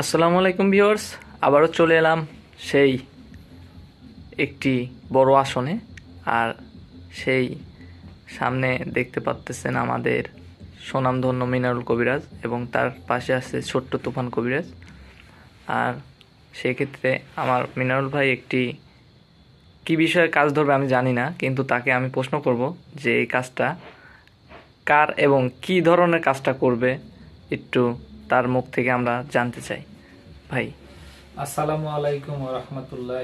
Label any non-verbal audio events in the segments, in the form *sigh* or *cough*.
আসসালামু আলাইকুম ভিউয়ার্স, আবারও চলে এলাম সেই একটি বড় আসনে, আর সেই সামনে দেখতে পাচ্তেছেন আমাদের সুনামধন্য মিনারুল কবিরাজ এবং তার পাশে আছে ছোট্ট তুফান কবিরাজ। আর সেক্ষেত্রে আমার মিনারুল ভাই একটি কি বিষয়ে কাজ ধরবে আমি জানি না, কিন্তু তাকে আমি প্রশ্ন করব যে এই কাজটা কার এবং কি ধরনের কাজটা করবে, একটু তার মুখ থেকে আমরা জানতে চাই। ভাই। আসসালামু আলাইকুম রহমতুল্লাহ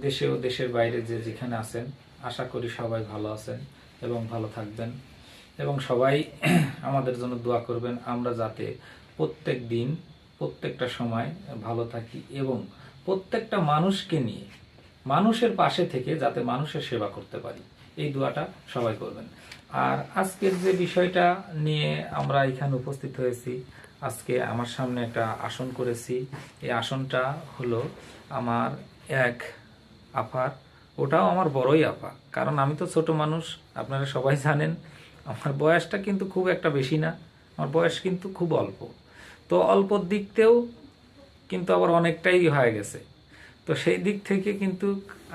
দেশে ও দেশের বাইরে যে যেখানে আছেন, আশা করি সবাই ভালো আছেন এবং ভালো থাকবেন। এবং সবাই আমাদের জন্য দোয়া করবেন, আমরা যাতে প্রত্যেক দিন, প্রত্যেকটা সময় ভালো থাকি এবং প্রত্যেকটা মানুষকে নিয়ে, মানুষের পাশে থেকে যাতে মানুষের সেবা করতে পারি। এই দোয়াটা সবাই করবেন। আর আজকের যে বিষয়টা নিয়ে আমরা এখানে উপস্থিত হয়েছি, আজকে আমার সামনে একটা আসন করেছি। এই আসনটা হলো আমার এক আফার ওটাও আমার বড়ই আফা কারণ আমি তো ছোট মানুষ, আপনারা সবাই জানেন, আমার বয়সটা কিন্তু খুব একটা বেশি না, আমার বয়স কিন্তু খুব অল্প। তো অল্পর দিকতেও কিন্তু আবার অনেকটাই হয়ে গেছে। তো সেই দিক থেকে কিন্তু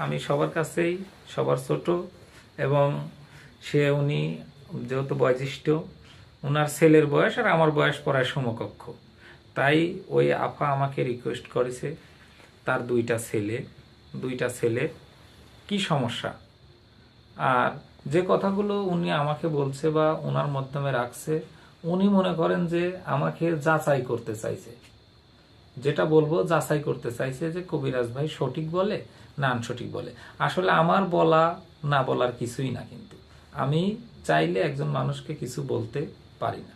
আমি সবার কাছেই, সবার ছোট এবং সে উনি যেহেতু বয়োজ্যেষ্ঠ ওনার ছেলের বয়স আর আমার বয়স প্রায় সমকক্ষ। তাই ওই আপা আমাকে রিকোয়েস্ট করেছে, তার দুইটা ছেলে দুইটা ছেলে, কি সমস্যা? আর যে কথাগুলো উনি আমাকে বলছে বা ওনার মাধ্যমে রাখছে, উনি মনে করেন যে আমাকে যাচাই করতে চাইছে। যেটা বলব, যাচাই করতে চাইছে যে কবিরাজ ভাই সঠিক বলে না আনসঠিক বলে। আসলে আমার বলা না বলার কিছুই না কিন্তু। আমি চাইলে একজন মানুষকে কিছু বলতে পারি না।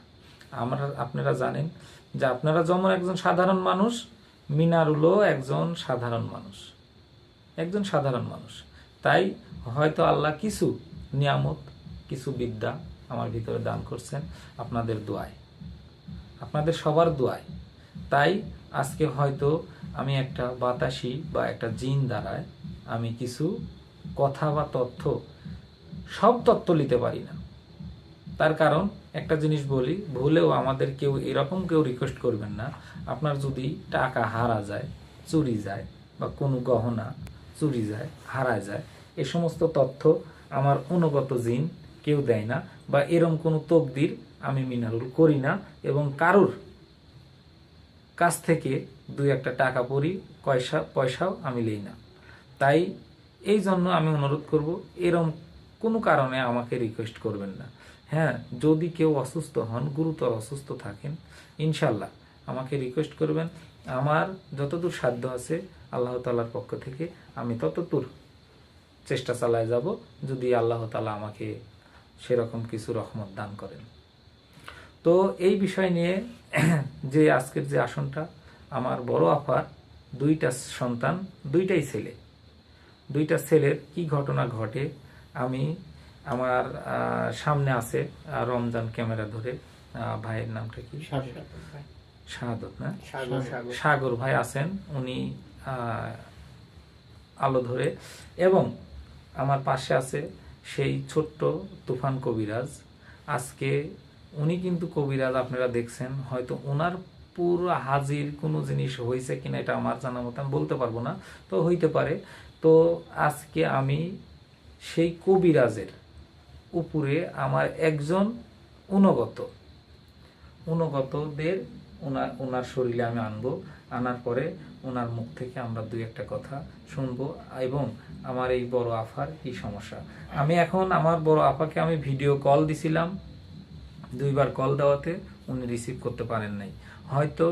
আমরা, আপনারা জানেন যে আপনারা যেমন একজন সাধারণ মানুষ, মিনারুলও একজন সাধারণ মানুষ। একজন সাধারণ মানুষ। তাই হয়তো আল্লাহ কিছু নিয়ামত, কিছু বিদ্যা আমার ভিতরে দান করছেন আপনাদের দোয়ায়। আপনাদের সবার দোয়ায়। তাই আজকে হয়তো আমি একটা বাতাসি বা একটা জিন দ্বারায় আমি কিছু কথা বা তথ্য সব তথ্য নিতে পারি না। তার কারণ একটা জিনিস বলি, ভুলেও আমাদের কেউ এরকম কেউ রিকোয়েস্ট করবেন না। আপনার যদি টাকা হারা যায়, চুরি যায় বা কোনো গহনা চুরি যায় হারা যায়, এ সমস্ত তথ্য আমার অনুগত জিন কেউ দেয় না বা এরম কোনো তকদির আমি মিনারুল করি না এবং কারুর কাছ থেকে দুই একটা টাকা পরি, পয়সা, পয়সাও আমি লই না। তাই এই জন্য আমি অনুরোধ করব, এরম কোনো কারণে আমাকে রিকোয়েস্ট করবেন না। হ্যাঁ যদি কেউ অসুস্থ হন, গুরুতর অসুস্থ থাকেন ইনশাল্লাহ আমাকে রিকোয়েস্ট করবেন। আমার যতদূর সাধ্য আছে আল্লাহ তালার পক্ষ থেকে আমি ততদূর চেষ্টা চালায় যাব, যদি আল্লাহ তালা আমাকে সেরকম কিছু রহমত দান করেন। তো এই বিষয় নিয়ে *clears throat* যে আজকের যে আসনটা, আমার বড় আফার দুইটা সন্তান, দুইটাই ছেলে। দুইটা ছেলের কি ঘটনা ঘটে আমি আমার আহ, সামনে আছে রমজান ক্যামেরা ধরে ভাইয়ের নামটা কি? শাহাদত না? সাগর ভাই আছেন উনি আলো ধরে এবং আমার পাশে আছে সেই ছোট্ট তুফান কবিরাজ। আজকে উনি কিন্তু কবিরাজ আপনারা দেখছেন হয়তো ওনার পুরো হাজির কোনো জিনিস হয়েছে কিনা এটা আমার জানা মতো আমি বলতে পারব না তো হইতে পারে। তো আজকে আমি সেই কবিরাজের উপরে আমার একজন অনুগত। অনুগতদের ওনার ওনার শরীরে আমি আনব। আনার পরে ওনার মুখ থেকে আমরা দুই একটা কথা শুনব এবং আমার এই বড় আফার কি সমস্যা। আমি এখন আমার বড় আফাকে আমি ভিডিও কল দিছিলাম। দুইবার কল দেওয়াতে উনি রিসিভ করতে পারেন নাই। হয়তো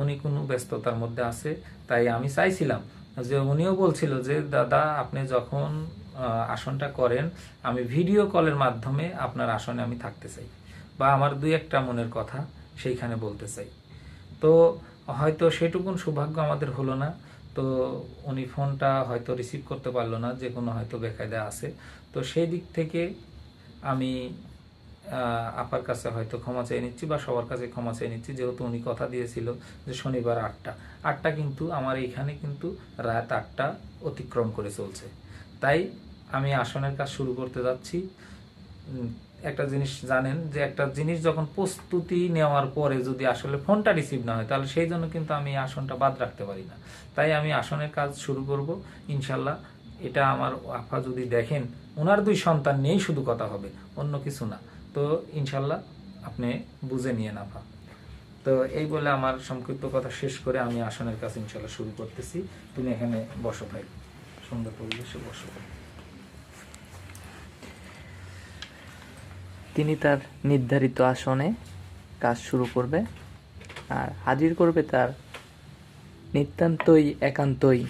উনি কোনো ব্যস্ততার মধ্যে আছে, তাই আমি চাইছিলাম যে উনিও বলছিল যে, দাদা, আপনি যখন আসনটা করেন, আমি ভিডিও কলের মাধ্যমে আপনার আসনে আমি থাকতে চাই বা আমার দুই একটা মনের কথা সেইখানে বলতে চাই। তো হয়তো সেটুকুন সৌভাগ্য আমাদের হলো না, তো উনি ফোনটা হয়তো রিসিভ করতে পারল না, যে কোনো হয়তো বেকায়দা আছে। তো সেই দিক থেকে আমি আপার কাছে হয়তো ক্ষমা চেয়ে নিচ্ছি বা সবার কাছে ক্ষমা চেয়ে নিচ্ছি, যেহেতু উনি কথা দিয়েছিল যে শনিবার আটটা। আটটা কিন্তু আমার এইখানে কিন্তু রাত আটটা অতিক্রম করে চলছে। তাই আমি আসনের কাজ শুরু করতে যাচ্ছি। একটা জিনিস জানেন যে একটা জিনিস যখন প্রস্তুতি নেওয়ার পরে যদি আসলে ফোনটা রিসিভ না হয়, তাহলে সেই জন্য কিন্তু আমি আসনটা বাদ রাখতে পারি না। তাই আমি আসনের কাজ শুরু করব। ইনশাল্লাহ এটা আমার আফা যদি দেখেন ওনার দুই সন্তান নিয়েই শুধু কথা হবে, অন্য কিছু না। তো ইনশাল্লাহ আপনি বুঝে নিয়ে আফা তো এই বলে আমার সংক্ষিপ্ত কথা শেষ করে আমি আসনের কাজ ইনশাল্লাহ শুরু করতেছি। তুমি এখানে বসো ভাই। সুন্দর পরিবেশে বসো। তিনি তার নির্ধারিত আসনে কাজ শুরু করবে আর হাজির করবে তার নিতান্তই একান্তই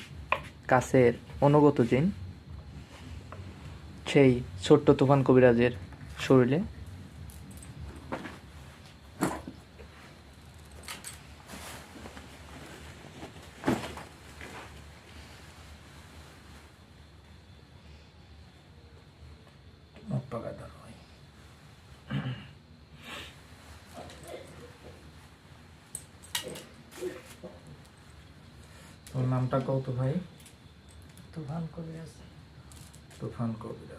কাছের অনুগত জিন, সেই ছোট্ট তুফান কবিরাজের শরীরে মুখ পাকা ধরো ভাই তোর নামটা কত ভাই? তুফান কবিরাজ তুফান কবিরাজ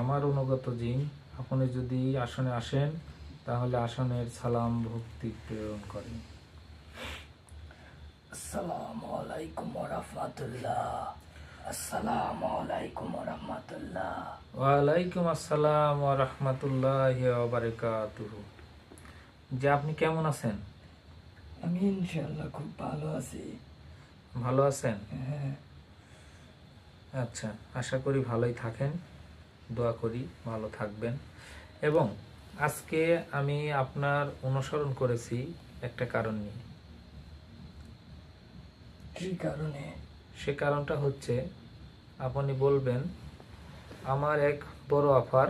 আমার অনুগত জিন। আপনি যদি আসনে আসেন তাহলে আসনের সালাম ভক্তি প্রেরণ করেন। আসসালামু আলাইকুম রহমতুল্লাহ আসসালামু আলাইকুম রহমতুল্লাহ আসসালাম ওয়া রাহমাতুল্লাহি ওয়া বারাকাতুহু যে আপনি কেমন আছেন? আমি ইনশাআল্লাহ খুব ভালো আছি। ভালো আছেন? হ্যাঁ। আচ্ছা আশা করি ভালোই থাকেন। দোয়া করি ভালো থাকবেন। এবং আজকে আমি আপনার অনুসরণ করেছি একটা কারণ নিয়ে। কি কারণে? সে কারণটা হচ্ছে আপনি বলবেন আমার এক বড় আফার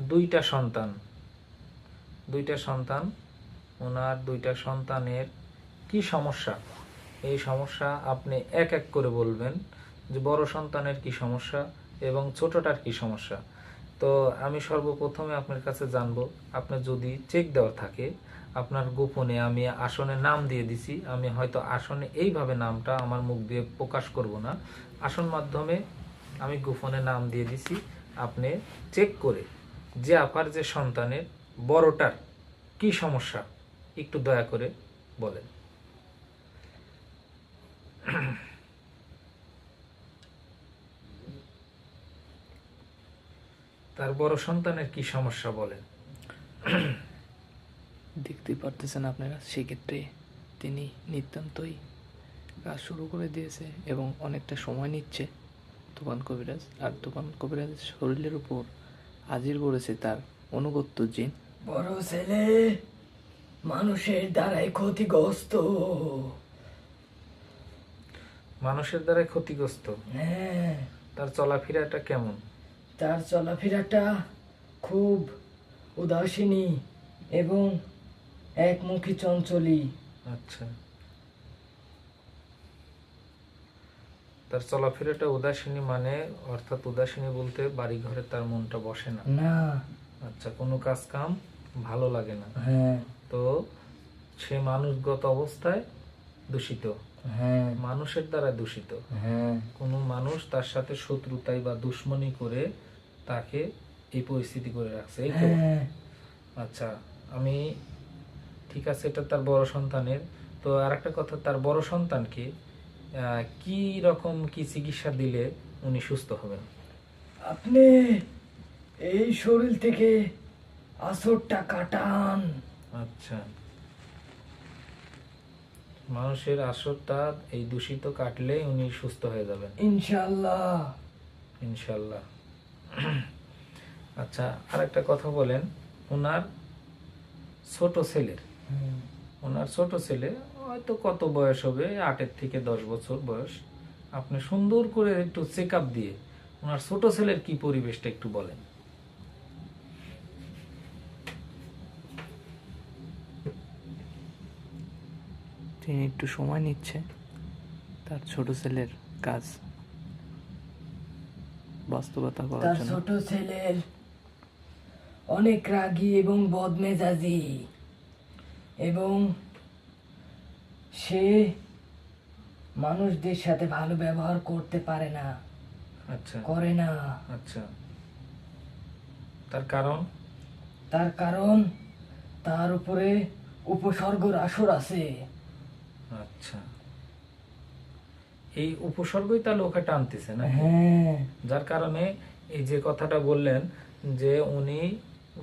দুইটা সন্তান। দুইটা সন্তান ওনার দুইটা সন্তানের কি সমস্যা? এই সমস্যা আপনি এক এক করে বলবেন যে বড় সন্তানের কি সমস্যা? এবং ছোটটার কি সমস্যা? তো আমি সর্বপ্রথমে আপনার কাছে জানব, আপনার যদি চেক দেওয়া থাকে, আপনার গোপনে আমি আসনে নাম দিয়ে দিছি, আমি হয়তো আসনে এইভাবে নামটা আমার মুখ দিয়ে প্রকাশ করব না। আসন মাধ্যমে আমি গোপনে নাম দিয়ে দিছি, আপনি চেক করে যে আপার যে সন্তানের বড়টার কি সমস্যা, একটু দয়া করে বলেন। তার বড় সন্তানের কি সমস্যা বলেন? দেখতে পারতেছেন আপনারা সেক্ষেত্রে তিনি নিতান্তই কাজ শুরু করে দিয়েছে এবং অনেকটা সময় নিচ্ছে। তুফান কবিরাজ আর তুফান কবিরাজ শরীরের উপর হাজির করেছে তার অনুগত্য জিন। বড় ছেলে মানুষের দ্বারাই ক্ষতিগ্রস্ত। মানুষের দ্বারাই ক্ষতিগ্রস্ত? হ্যাঁ। তার চলাফেরাটা কেমন? তার চলাফেরাটা খুব উদাসীনী এবং একমুখী চঞ্চলী আচ্ছা। তার চলাফেরাটা উদাসীনী মানে অর্থাৎ উদাসীনী বলতে বাড়ি ঘরে তার মনটা বসে না। না। আচ্ছা কোনো কাজ কাম ভালো লাগে না। হ্যাঁ। তো সে মানুষগত অবস্থায় দূষিত। হ্যাঁ। মানুষের দ্বারা দূষিত। হ্যাঁ। কোনো মানুষ তার সাথে শত্রুতাই বা দুশ্মনী করে তাকে এই পরিস্থিতি করে রাখছে এই তো? হ্যাঁ। আচ্ছা আমি ঠিক আছে এটা তার বড় সন্তানের। তো আর একটা কথা তার বড় সন্তানকে কি রকম কি চিকিৎসা দিলে উনি সুস্থ হবেন? আপনি এই শরীর থেকে আসরটা কাটান। আচ্ছা। মানুষের আসরটা এই দূষিত কাটলে উনি সুস্থ হয়ে যাবেন। ইনশাল্লাহ। ইনশাল্লাহ। আচ্ছা আর একটা কথা বলেন। ওনার ছোট ছেলের। ওনার ছোট ছেলে হয়তো কত বয়স হবে? আটের থেকে দশ বছর বয়স। আপনি সুন্দর করে একটু চেক দিয়ে ওনার ছোট ছেলের কি পরিবেশটা একটু বলেন। তিনি একটু সময় নিচ্ছে তার ছোট ছেলের কাজ। বাস্তবতা করার তার ছোট ছেলের অনেক রাগী এবং বদমেজাজি। এবং সে মানুষদের সাথে ভালো ব্যবহার করতে পারে না আচ্ছা। করে না। আচ্ছা। তার কারণ? তার কারণ তার উপরে উপসর্গর আসর আছে। আচ্ছা। এই উপসর্গই তাহলে ওকে টানতেছে না হ্যাঁ। যার কারণে এই যে কথাটা বললেন যে উনি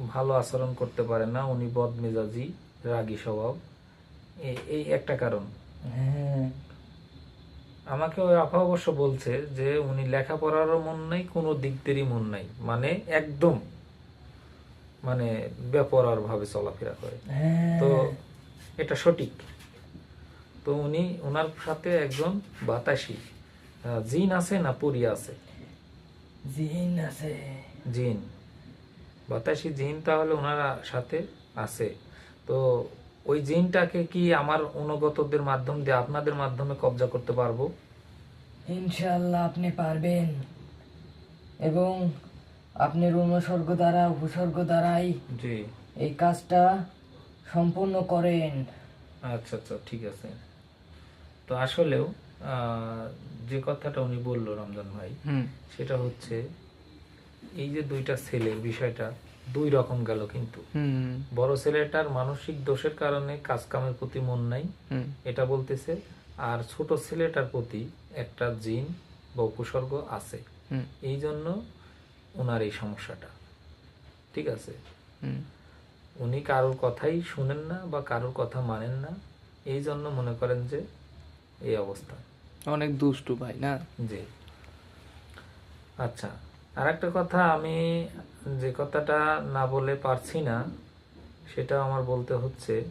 ভালো আচরণ করতে পারেন না উনি বদমেজাজি রাগী স্বভাব এই একটা কারণ। হ্যাঁ। আমাকে ওই আপা অবশ্য বলছে যে উনি লেখাপড়ারও মন নাই কোনো দিক দিয়েরই মন নাই। মানে একদম মানে বেপরার ভাবে চলাফেরা করে। হ্যাঁ। তো এটা সঠিক? তো উনি ওনার সাথে একজন বাতাসি। জিন আছে না পুরি আছে? জিন আছে। জিন। বাতাসি জিন তাহলে ওনার সাথে আছে। তো ওই জিনটাকে কি আমার অনুগতদের মাধ্যম দিয়ে আপনাদের মাধ্যমে কবজা করতে পারব? ইনশাল্লাহ আপনি পারবেন। এবং আপনার অনুসর্গ দ্বারা উপসর্গ দ্বারাই জি। এই কাজটা সম্পূর্ণ করেন। আচ্ছা আচ্ছা ঠিক আছে। তো আসলেও যে কথাটা উনি বলল রমজান ভাই সেটা হচ্ছে এই যে দুইটা ছেলের বিষয়টা দুই রকম গেল কিন্তু। বড় ছেলেটার মানসিক দোষের কারণে কাজ কামের প্রতি মন নাই এটা বলতেছে আর ছোট ছেলেটার প্রতি একটা জিন বা উপসর্গ আছে। এই জন্য ওনার এই সমস্যাটা। ঠিক আছে? হুম। উনি কারোর কথাই শুনেন না বা কারোর কথা মানেন না। এই জন্য মনে করেন যে এই অবস্থা। অনেক দুষ্টু ভাই না? জি। আচ্ছা আর একটা কথা আমি যে কথাটা না বলে পারছি না সেটা আমার বলতে হচ্ছে।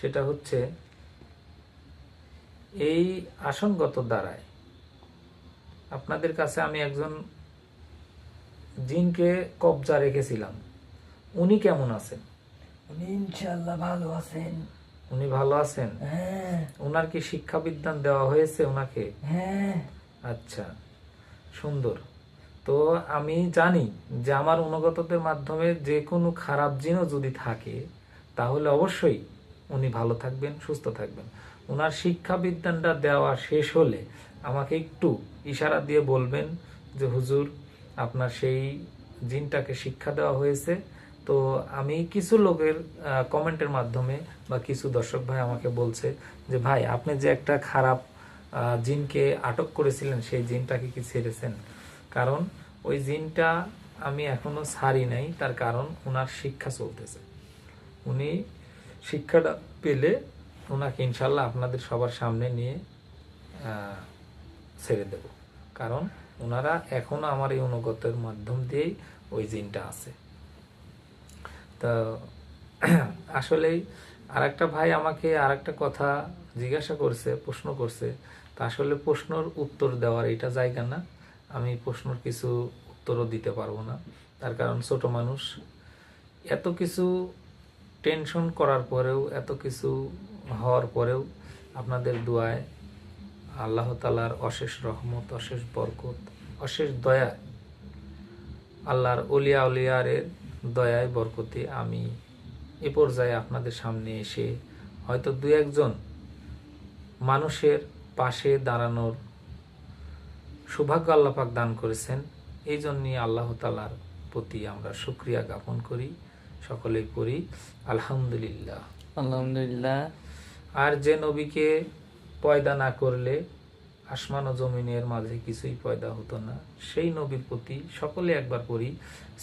সেটা হচ্ছে এই আসনগত দ্বারায় আপনাদের কাছে আমি একজন জিনকে কবজা রেখেছিলাম। উনি কেমন আছেন? উনি ইনশাল্লাহ ভালো আছেন। উনি ভালো আছেন? হ্যাঁ। ওনার কি শিক্ষা বিজ্ঞান দেওয়া হয়েছে ওনাকে হ্যাঁ। আচ্ছা সুন্দর। তো আমি জানি যে আমার অনুগতদের মাধ্যমে যে কোনো খারাপ জিনও যদি থাকে তাহলে অবশ্যই উনি ভালো থাকবেন সুস্থ থাকবেন। ওনার শিক্ষা বিজ্ঞানটা দেওয়া শেষ হলে আমাকে একটু ইশারা দিয়ে বলবেন যে হুজুর আপনার সেই জিনটাকে শিক্ষা দেওয়া হয়েছে তো আমি কিছু লোকের কমেন্টের মাধ্যমে বা কিছু দর্শক ভাই আমাকে বলছে যে, ভাই, আপনি যে একটা খারাপ জিনকে আটক করেছিলেন, সেই জিনটাকে কি ছেড়েছেন? কারণ ওই জিনটা আমি এখনও ছাড়ি নাই, তার কারণ ওনার শিক্ষা চলতেছে। উনি শিক্ষাটা পেলে ওনাকে ইনশাল্লাহ আপনাদের সবার সামনে নিয়ে ছেড়ে দেব। কারণ ওনারা এখনও আমার এই অনুগতের মাধ্যম দিয়েই ওই জিনটা আছে। তো *clears throat* আসলেই আরেকটা ভাই আমাকে আরেকটা কথা জিজ্ঞাসা করছে, প্রশ্ন করছে। তা আসলে প্রশ্নর উত্তর দেওয়ার এটা জায়গা না। আমি প্রশ্নর কিছু উত্তরও দিতে পারব না। তার কারণ ছোট মানুষ। এত কিছু টেনশন করার পরেও, এত কিছু হওয়ার পরেও আপনাদের দোয়ায় আল্লাহ তালার অশেষ রহমত, অশেষ বরকত, অশেষ দয়া আল্লাহর অলিয়া উলিয়ারের দয়ায় বরকতে আমি এ পর্যায়ে আপনাদের সামনে এসে হয়তো দু একজন মানুষের পাশে দাঁড়ানোর সৌভাগ্য আল্লাপাক দান করেছেন। এই জন্যই আল্লাহ তালার প্রতি আমরা শুক্রিয়া জ্ঞাপন করি সকলেই করি আলহামদুলিল্লাহ। আলহামদুলিল্লাহ। আর যে নবীকে পয়দা না করলে আসমান ও জমিনের মাঝে কিছুই পয়দা হতো না। সেই নবীর প্রতি সকলে একবার পড়ি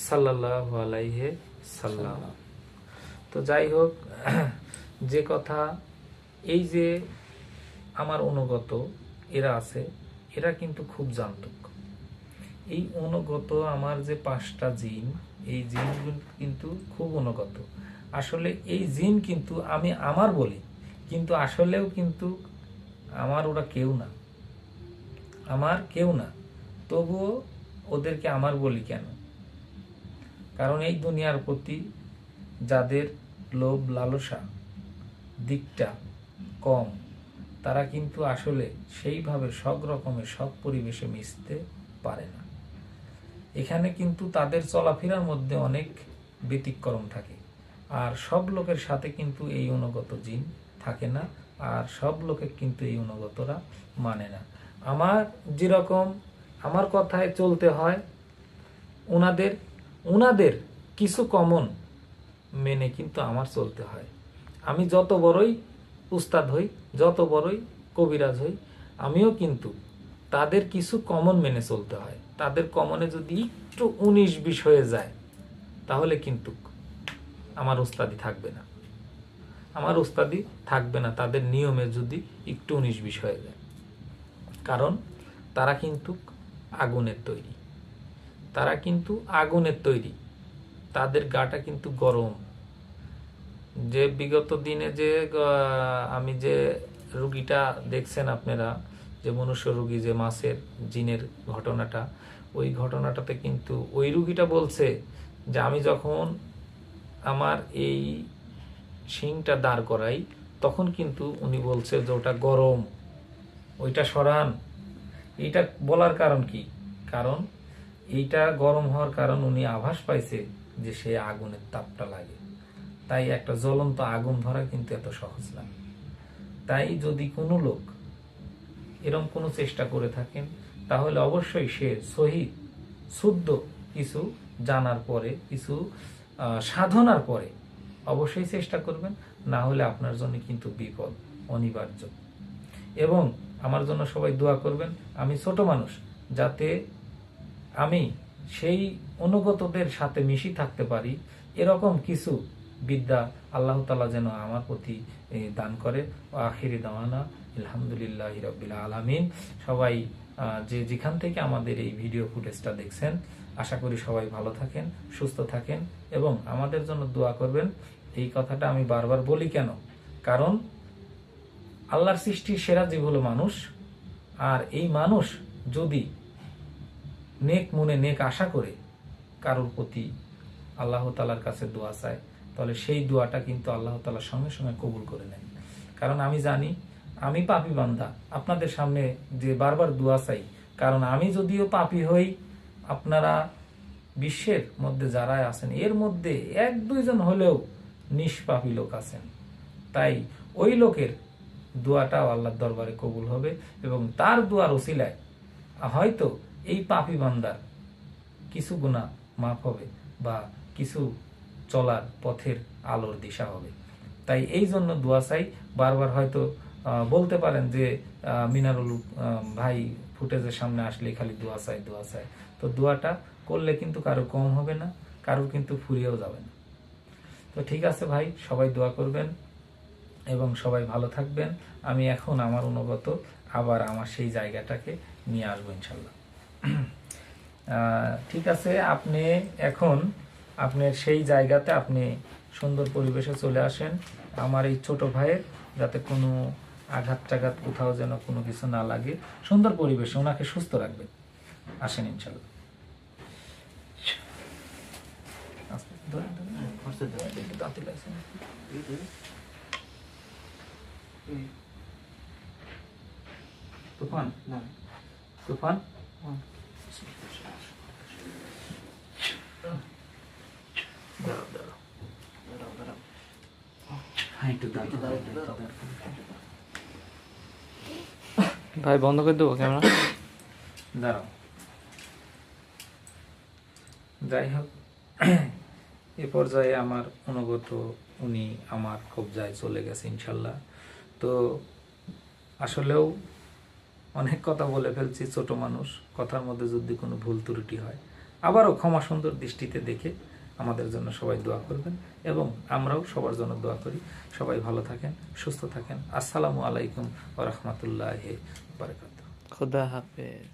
সাল্লাহ আলাইহে সাল্লাহ তো যাই হোক, যে কথা, এই যে আমার অনুগত, এরা আছে, এরা কিন্তু খুব জানত এই অনুগত আমার যে পাঁচটা জিন, এই জিনগুলো কিন্তু খুব অনুগত। আসলে এই জিন কিন্তু আমি আমার বলি, কিন্তু আসলেও কিন্তু আমার ওরা কেউ না। আমার কেউ না। তবুও ওদেরকে আমার বলি কেন? কারণ এই দুনিয়ার প্রতি যাদের লোভ, লালসা দিকটা কম, তারা কিন্তু আসলে সেইভাবে সব রকমের সব পরিবেশে মিশতে পারে না। এখানে কিন্তু তাদের চলাফেরার মধ্যে অনেক ব্যতিক্রম থাকে। আর সব লোকের সাথে কিন্তু এই অনুগত জিন থাকে না, আর সব লোকে কিন্তু এই অনুগতরা মানে না। আমার যেরকম আমার কথায় চলতে হয় ওনাদের ওনাদের কিছু কমন মেনে কিন্তু আমার চলতে হয়। আমি যত বড়ই উস্তাদ হই, যত বড়ই কবিরাজ হই, আমিও কিন্তু তাদের কিছু কমন মেনে চলতে হয়। তাদের কমনে যদি একটু উনিশ বিশ হয়ে যায়, তাহলে কিন্তু আমার উস্তাদি থাকবে না। আমার উস্তাদি থাকবে না, তাদের নিয়মে যদি একটু উনিশ বিশ হয়ে যায়। কারণ তারা কিন্তু আগুনের তৈরি। তারা কিন্তু আগুনের তৈরি। তাদের গাটা কিন্তু গরম। যে বিগত দিনে যে আমি যে রুগীটা দেখছেন আপনারা, যে মনুষ্য রুগী, যে মাসের জিনের ঘটনাটা, ওই ঘটনাটাতে কিন্তু ওই রুগীটা বলছে যে, আমি যখন আমার এই শিংটা দাঁড় করাই, তখন কিন্তু উনি বলছে যে, ওটা গরম। ওইটা সরান। এইটা বলার কারণ কি? কারণ এইটা গরম হওয়ার কারণ উনি আভাস পাইছে যে সে আগুনের তাপটা লাগে। তাই একটা জ্বলন্ত আগুন ধরা কিন্তু এত সহজ না। তাই যদি কোনো লোক এরকম কোনো চেষ্টা করে থাকেন, তাহলে অবশ্যই সে সহি, শুদ্ধ কিছু জানার পরে, কিছু সাধনার পরে অবশ্যই চেষ্টা করবেন, না হলে আপনার জন্য কিন্তু বিপদ অনিবার্য। এবং আমার জন্য সবাই দোয়া করবেন। আমি ছোট মানুষ, যাতে আমি সেই অনুগতদের সাথে মিশি থাকতে পারি। এরকম কিছু বিদ্যা আল্লাহ তালা যেন আমার প্রতি দান করে। আখিরি দাওয়ানা, আলহামদুলিল্লাহ রবিল আলমিন। সবাই যে যেখান থেকে আমাদের এই ভিডিও ফুটেজটা দেখছেন, আশা করি সবাই ভালো থাকেন, সুস্থ থাকেন এবং আমাদের জন্য দোয়া করবেন। এই কথাটা আমি বারবার বলি কেন? কারণ আল্লাহর সৃষ্টির সেরা জীব হলো মানুষ। আর এই মানুষ যদি নেক মনে নেক আশা করে, কারোর প্রতি আল্লাহ তালার কাছে দোয়া চায়, তাহলে সেই দোয়াটা কিন্তু আল্লাহ তালার সঙ্গে সঙ্গে কবুল করে নেন। কারণ আমি জানি, আমি পাপি বান্দা, আপনাদের সামনে যে বারবার দোয়া চাই, কারণ আমি যদিও পাপি হই, আপনারা বিশ্বের মধ্যে যারা আছেন, এর মধ্যে এক দুইজন হলেও নিষ্পাপী লোক আছেন। তাই ওই লোকের দোয়াটাও আল্লাহর দরবারে কবুল হবে এবং তার দোয়ার ওসিলায় হয়তো এই পাপি বান্দার কিছু গুণা মাফ হবে বা কিছু চলার পথের আলোর দিশা হবে। তাই এই জন্য দোয়া চাই। বারবার হয়তো বলতে পারেন যে মিনারুল ভাই ফুটেজের সামনে আসলে খালি দোয়া চাই দোয়া চাই। তো দোয়াটা করলে কিন্তু কারও কম হবে না কারও কিন্তু ফুরিয়েও যাবে না। তো ঠিক আছে ভাই, সবাই দোয়া করবেন। এবং সবাই ভালো থাকবেন। আমি এখন আমার অনুগত আবার আমার সেই জায়গাটাকে নিয়ে আসব ইনশাল্লাহ। *clears throat* ঠিক আছে আপনি এখন আপনার সেই জায়গাতে আপনি সুন্দর পরিবেশে চলে আসেন। আমার এই ছোট ভাইয়ের যাতে কোনো আঘাত টাঘাত কোথাও যেন কোনো কিছু না লাগে। সুন্দর পরিবেশে ওনাকে সুস্থ রাখবেন। আসেন ইনশাল্লাহ। আস্তে, ধরেন। দাঁতে লাগছে। না। তুফান? তুফান দাঁড়াও, দাঁড়াও। হ্যাঁ, একটু দাঁড়াও, দাঁড়াও, দাঁড়াও। ভাই বন্ধ করে দেবো ক্যামেরা? দাঁড়াও। যাই হোক এ পর্যায়ে আমার অনুগত উনি আমার কবজায় চলে গেছে ইনশাল্লাহ। তো আসলেও অনেক কথা বলে ফেলছি ছোট মানুষ, কথার মধ্যে যদি কোনো ভুল ত্রুটি হয়। আবারও ক্ষমা সুন্দর দৃষ্টিতে দেখে আমাদের জন্য সবাই দোয়া করবেন এবং আমরাও সবার জন্য দোয়া করি। সবাই ভালো থাকেন, সুস্থ থাকেন। আসসালামু আলাইকুম রহমতুল্লাহ বারকাত খুদা হাফেজ।